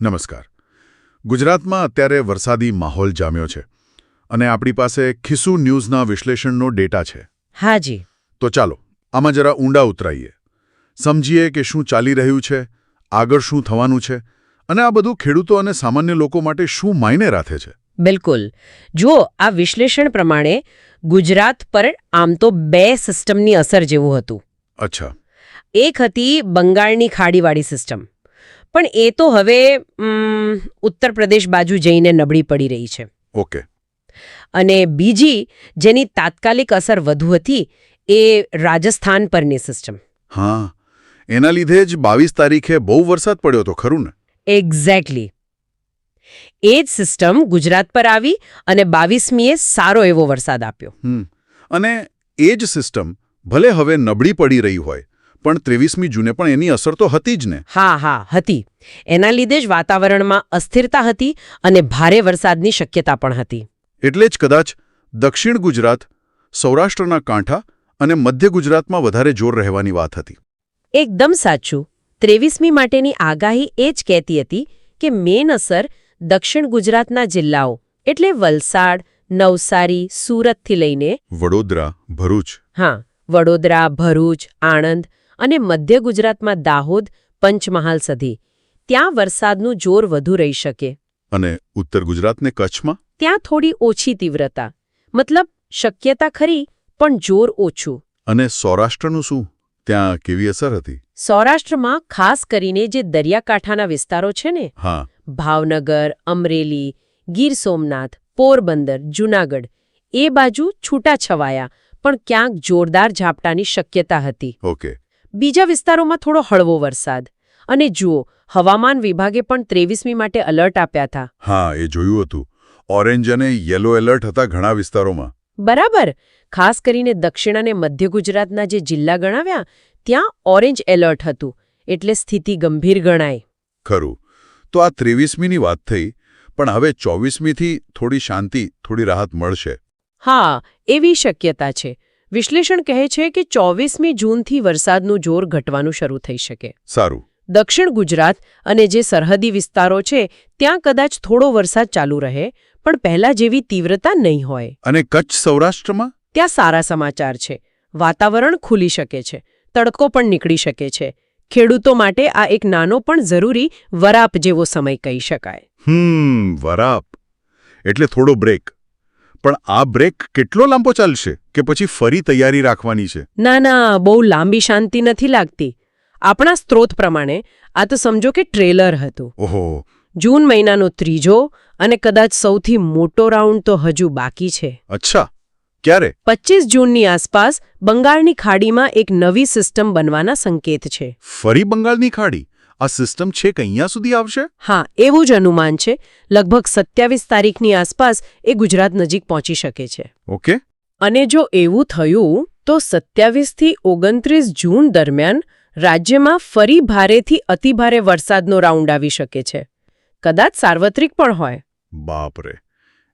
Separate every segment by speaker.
Speaker 1: નમસ્કાર. ગુજરાતમાં અત્યારે વરસાદી માહોલ જામ્યો છે અને આપણી પાસે ખિસ્સુ ન્યૂઝના વિશ્લેષણનો ડેટા છે.
Speaker 2: હાજી
Speaker 1: તો ચાલો આમાં જરા ઊંડા ઉતરાઈએ. સમજીએ કે શું ચાલી રહ્યું છે આગળ શું થવાનું છે અને આ બધું ખેડૂતો અને સામાન્ય લોકો માટે શું માયને રાખે છે?
Speaker 2: બિલકુલ. જુઓ આ વિશ્લેષણ પ્રમાણે ગુજરાત પર આમ તો બે સિસ્ટમની અસર જેવું હતું.
Speaker 1: અચ્છા.
Speaker 2: એક હતી બંગાળની ખાડીવાળી સિસ્ટમ. પણ એ તો હવે ઉત્તર પ્રદેશ બાજુ જઈને નબળી પડી રહી છે.
Speaker 1: ઓકે.
Speaker 2: અને બીજી જેની તાત્કાલિક અસર વધુ હતી એ રાજસ્થાન પરની સિસ્ટમ
Speaker 1: હા. એના લીધે જ બાવીસ તારીખે બહુ વરસાદ પડ્યો હતો ખરું ને?
Speaker 2: એક્ઝેક્ટલી એ જ સિસ્ટમ ગુજરાત પર આવી અને બાવીસમીએ સારો એવો વરસાદ આપ્યો.
Speaker 1: અને એ જ સિસ્ટમ ભલે હવે નબળી પડી રહી હોય પણ ત્રેવીસમી જૂને પણ એની અસર તો હતી જ ને.
Speaker 2: હા હા હતી. એના લીધે જ વાતાવરણમાં અસ્થિરતા હતી અને ભારે વરસાદની શક્યતા પણ હતી.
Speaker 1: એટલે જ કદાચ દક્ષિણ ગુજરાત સૌરાષ્ટ્રના કાંઠા અને મધ્ય ગુજરાતમાં વધારે જોર રહેવાની વાત હતી.
Speaker 2: એકદમ સાચું. ત્રેવીસમી માટેની આગાહી એ જ કહેતી હતી કે મેન અસર દક્ષિણ ગુજરાતના જિલ્લાઓ એટલે વલસાડ નવસારી સુરતથી લઈને
Speaker 1: વડોદરા ભરૂચ.
Speaker 2: હા વડોદરા ભરૂચ આણંદ અને મધ્ય ગુજરાતમાં દાહોદ પંચમહાલ સુધી ત્યાં વરસાદનું જોર વધુ રહી શકે.
Speaker 1: અને ઉત્તર ગુજરાતને કચ્છમાં?
Speaker 2: ત્યાં થોડી ઓછી તીવ્રતા. મતલબ શક્યતા ખરી પણ જોર ઓછું.
Speaker 1: અને સૌરાષ્ટ્રનું શું? ત્યાં કેવી અસર હતી?
Speaker 2: સૌરાષ્ટ્રમાં ખાસ કરીને જે દરિયાકાંઠાના વિસ્તારો છે ને
Speaker 1: હા.
Speaker 2: ભાવનગર અમરેલી ગીર સોમનાથ પોરબંદર જૂનાગઢ એ બાજુ છૂટાછવાયા પણ ક્યાંક જોરદાર ઝાપટાની શક્યતા હતી.
Speaker 1: ઓકે.
Speaker 2: બીજા વિસ્તારોમાં થોડો હળવો વરસાદ. અને જુઓ હવામાન વિભાગે પણ ત્રેવીસમી માટે અલર્ટ આપ્યા હતા.
Speaker 1: હા એ જોયું હતું. ઓરેન્જ અને યલો એલર્ટ હતા ઘણા વિસ્તારોમાં.
Speaker 2: બરાબર. ખાસ કરીને દક્ષિણ અને મધ્ય ગુજરાતના જે જિલ્લા ગણાવ્યા ત્યાં ઓરેન્જ એલર્ટ હતું. એટલે સ્થિતિ ગંભીર ગણાય.
Speaker 1: ખરું. તો આ ત્રેવીસમીની વાત થઈ પણ હવે ચોવીસમીથી થોડી શાંતિ થોડી રાહત મળશે.
Speaker 2: હા એવી શક્યતા છે. વિશ્લેષણ કહે છે કે ચોવીસમી જૂનથી વરસાદનું જોર ઘટવાનું શરૂ થઈ શકે.
Speaker 1: સારું.
Speaker 2: દક્ષિણ ગુજરાત અને જે સરહદી વિસ્તારો છે ત્યાં કદાચ થોડો વરસાદ ચાલુ રહે પણ પહેલા જેવી તીવ્રતા નહીં હોય.
Speaker 1: અને કચ્છ સૌરાષ્ટ્રમાં?
Speaker 2: ત્યાં સારા સમાચાર છે. વાતાવરણ ખુલી શકે છે. તડકો પણ નીકળી શકે છે. ખેડૂતો માટે આ એક નાનો પણ જરૂરી વરાપ જેવો સમય કહી શકાય.
Speaker 1: હમ વરાપ. એટલે થોડો બ્રેક. પણ આ બ્રેક કેટલો લાંબો ચાલશે કે પછી ફરી તૈયારી રાખવાની છે?
Speaker 2: ના ના બહુ લાંબી શાંતિ નથી લાગતી. આપણા સ્ત્રોત પ્રમાણે આ તો સમજો કે ટ્રેલર હતું.
Speaker 1: ઓહો.
Speaker 2: જૂન મહિનાનો ત્રીજો અને કદાચ સૌથી મોટો રાઉન્ડ તો હજુ બાકી છે.
Speaker 1: અચ્છા. ક્યારે?
Speaker 2: પચીસ જૂનની આસપાસ બંગાળની ખાડીમાં એક નવી સિસ્ટમ બનવાના સંકેત છે.
Speaker 1: ફરી બંગાળની ખાડી? આ સિસ્ટમ છેક અહીંયા સુધી આવશે?
Speaker 2: હા એવું જ અનુમાન છે. લગભગ સત્યાવીસ તારીખની આસપાસ એ ગુજરાત નજીક પહોંચી શકે છે.
Speaker 1: ઓકે.
Speaker 2: અને જો એવું થયું તો સત્યાવીસથી ઓગણત્રીસ જૂન દરમિયાન રાજ્યમાં ફરી ભારેથી અતિભારે વરસાદનો રાઉન્ડ આવી શકે છે. કદાચ સાર્વત્રિક પણ હોય.
Speaker 1: બાપરે.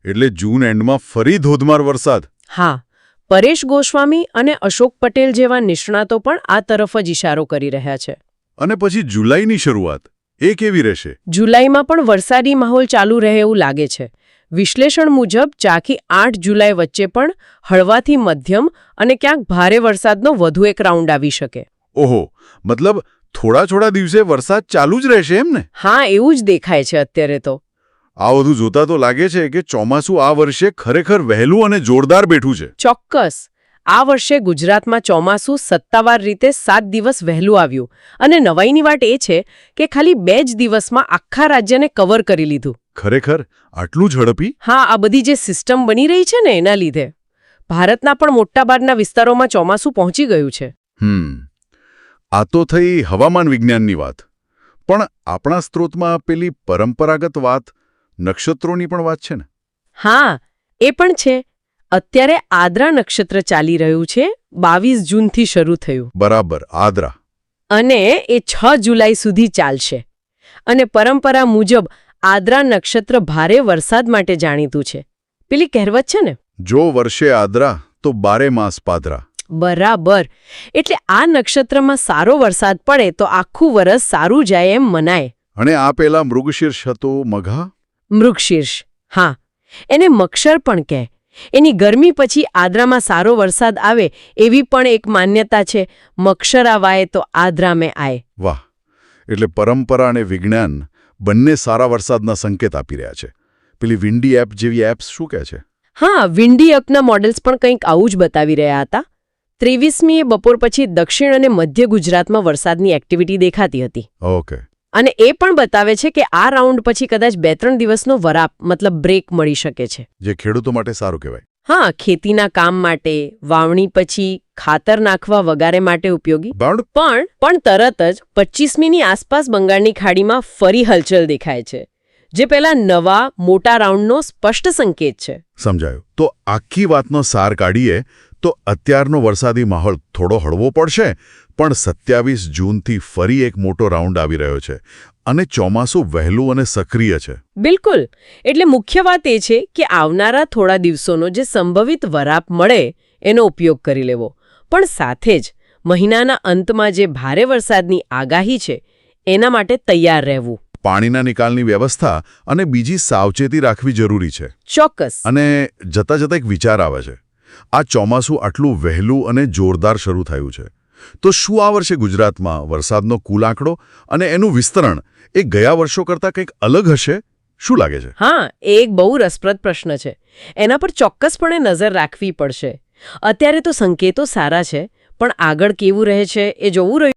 Speaker 1: એટલે જૂન એન્ડમાં ફરી ધોધમાર વરસાદ?
Speaker 2: હા. પરેશ ગોસ્વામી અને અશોક પટેલ જેવા નિષ્ણાતો પણ આ તરફ જ ઇશારો કરી રહ્યા છે.
Speaker 1: અને પછી જુલાઈની શરૂઆત. એ કેવી રહેશે?
Speaker 2: જુલાઈમાં પણ વરસાદી માહોલ ચાલુ રહે એવું લાગે છે. વિશ્લેષણ મુજબ ચાખી આઠ જુલાઈ વચ્ચે પણ હળવાથી મધ્યમ અને ક્યાંક ભારે વરસાદનો વધુ એક રાઉન્ડ આવી શકે.
Speaker 1: ઓહો મતલબ થોડા થોડા દિવસે વરસાદ ચાલુ જ રહેશે એમ ને?
Speaker 2: હા એવું જ દેખાય છે અત્યારે તો.
Speaker 1: આ બધું જોતા તો લાગે છે કે ચોમાસું આ વર્ષે ખરેખર વહેલું અને જોરદાર બેઠું છે.
Speaker 2: ચોક્કસ. આ વર્ષે ગુજરાતમાં ચોમાસું સત્તાવાર રીતે સાત દિવસ વહેલું આવ્યું. અને નવાઈની વાત એ છે કે ખાલી બે જ દિવસમાં આખા રાજ્યને કવર કરી લીધું.
Speaker 1: ખરેખર? આટલું ઝડપી?
Speaker 2: હા આ બધી જે સિસ્ટમ બની રહી છે ને એના લીધે. ભારતના પણ મોટાભાગના વિસ્તારોમાં ચોમાસું પહોંચી ગયું છે.
Speaker 1: હમ. આ તો થઈ હવામાન વિજ્ઞાનની વાત. પણ આપણા સ્ત્રોતમાં પેલી પરંપરાગત વાત નક્ષત્રોની પણ વાત છે ને?
Speaker 2: હા એ પણ છે. અત્યારે આદ્રા નક્ષત્ર ચાલી રહ્યું છે બાવીસ જૂનથી શરૂ થયું.
Speaker 1: બરાબર આદ્રા.
Speaker 2: અને એ છ જુલાઈ સુધી ચાલશે. અને પરંપરા મુજબ આદ્રા નક્ષત્ર ભારે વરસાદ માટે જાણીતું છે. પેલી કહેવત છે ને?
Speaker 1: જો વર્ષે આદ્રા તો બારે માસ પાદરા.
Speaker 2: બરાબર. એટલે આ નક્ષત્રમાં સારો વરસાદ પડે તો આખું વરસ સારું જાય એમ મનાય.
Speaker 1: અને આ પેલા મૃગશીર્ષ હતો મઘા?
Speaker 2: મૃગશીર્ષ હા. એને મક્ષર પણ કહે. એની ગરમી પછી આદ્રામાં સારો વરસાદ આવે એવી પણ એક માન્યતા છે. મક્ષરા વાય તો આદ્રા મેં આય.
Speaker 1: વાહ એટલે પરંપરા અને વિજ્ઞાન બંને સારા વરસાદના સંકેત આપી રહ્યા છે. પેલી વિન્ડી એપ જેવી એપ્સ શું કહે છે?
Speaker 2: હા વિન્ડી એપના મોડેલ્સ પણ કંઈક આવું જ બતાવી રહ્યા હતા. ત્રેવીસમીએ બપોર પછી દક્ષિણ અને મધ્ય ગુજરાતમાં વરસાદની એક્ટિવિટી દેખાતી હતી.
Speaker 1: ઓકે.
Speaker 2: અને એ પણ બતાવે છે કે આ રાઉન્ડ પછી કદાચ બે ત્રણ દિવસનો વરાપ મતલબ બ્રેક મળી શકે છે.
Speaker 1: જે ખેડૂતો માટે સારું કહેવાય.
Speaker 2: હા ખેતીના કામ માટે વાવણી પછી ખાતર નાખવા વગારે માટે ઉપયોગી. પણ પણ તરત જ પચ્ચીસમીની આસપાસ બંગાળની ખાડીમાં ફરી હલચલ દેખાય છે જે પેલા નવા મોટા રાઉન્ડનો સ્પષ્ટ સંકેત છે.
Speaker 1: સમજાયું. તો આખી વાતનો સાર કાઢીએ તો અત્યારનો વરસાદી માહોલ થોડો હળવો પડશે પણ સત્યાવીસ જૂનથી ફરી એક મોટો રાઉન્ડ આવી રહ્યો છે અને ચોમાસું વહેલું અને સક્રિય છે.
Speaker 2: બિલકુલ. એટલે મુખ્ય વાત એ છે કે આવનારા થોડા દિવસોનો જે સંભવિત વરાપ મળે એનો ઉપયોગ કરી લેવો. પણ સાથે જ મહિનાના અંતમાં જે ભારે વરસાદની આગાહી છે એના માટે તૈયાર રહેવું.
Speaker 1: પાણીના નિકાલની વ્યવસ્થા અને બીજી સાવચેતી રાખવી જરૂરી છે.
Speaker 2: ચોક્કસ.
Speaker 1: અને જતા જતા એક વિચાર આવે છે. આ ચોમાસું આટલું વહેલું અને જોરદાર શરૂ થયું છે. તો શું આ વર્ષે ગુજરાતમાં વરસાદનો કુલ આંકડો અને એનું વિસ્તરણ એ ગયા વર્ષો કરતાં કંઈક અલગ હશે? શું લાગે છે?
Speaker 2: હા, એ એક બહુ રસપ્રદ પ્રશ્ન છે. એના પર ચોક્કસપણે નજર રાખવી પડશે. અત્યારે તો સંકેતો સારા છે, પણ આગળ કેવું રહે છે એ જોવું રહ્યું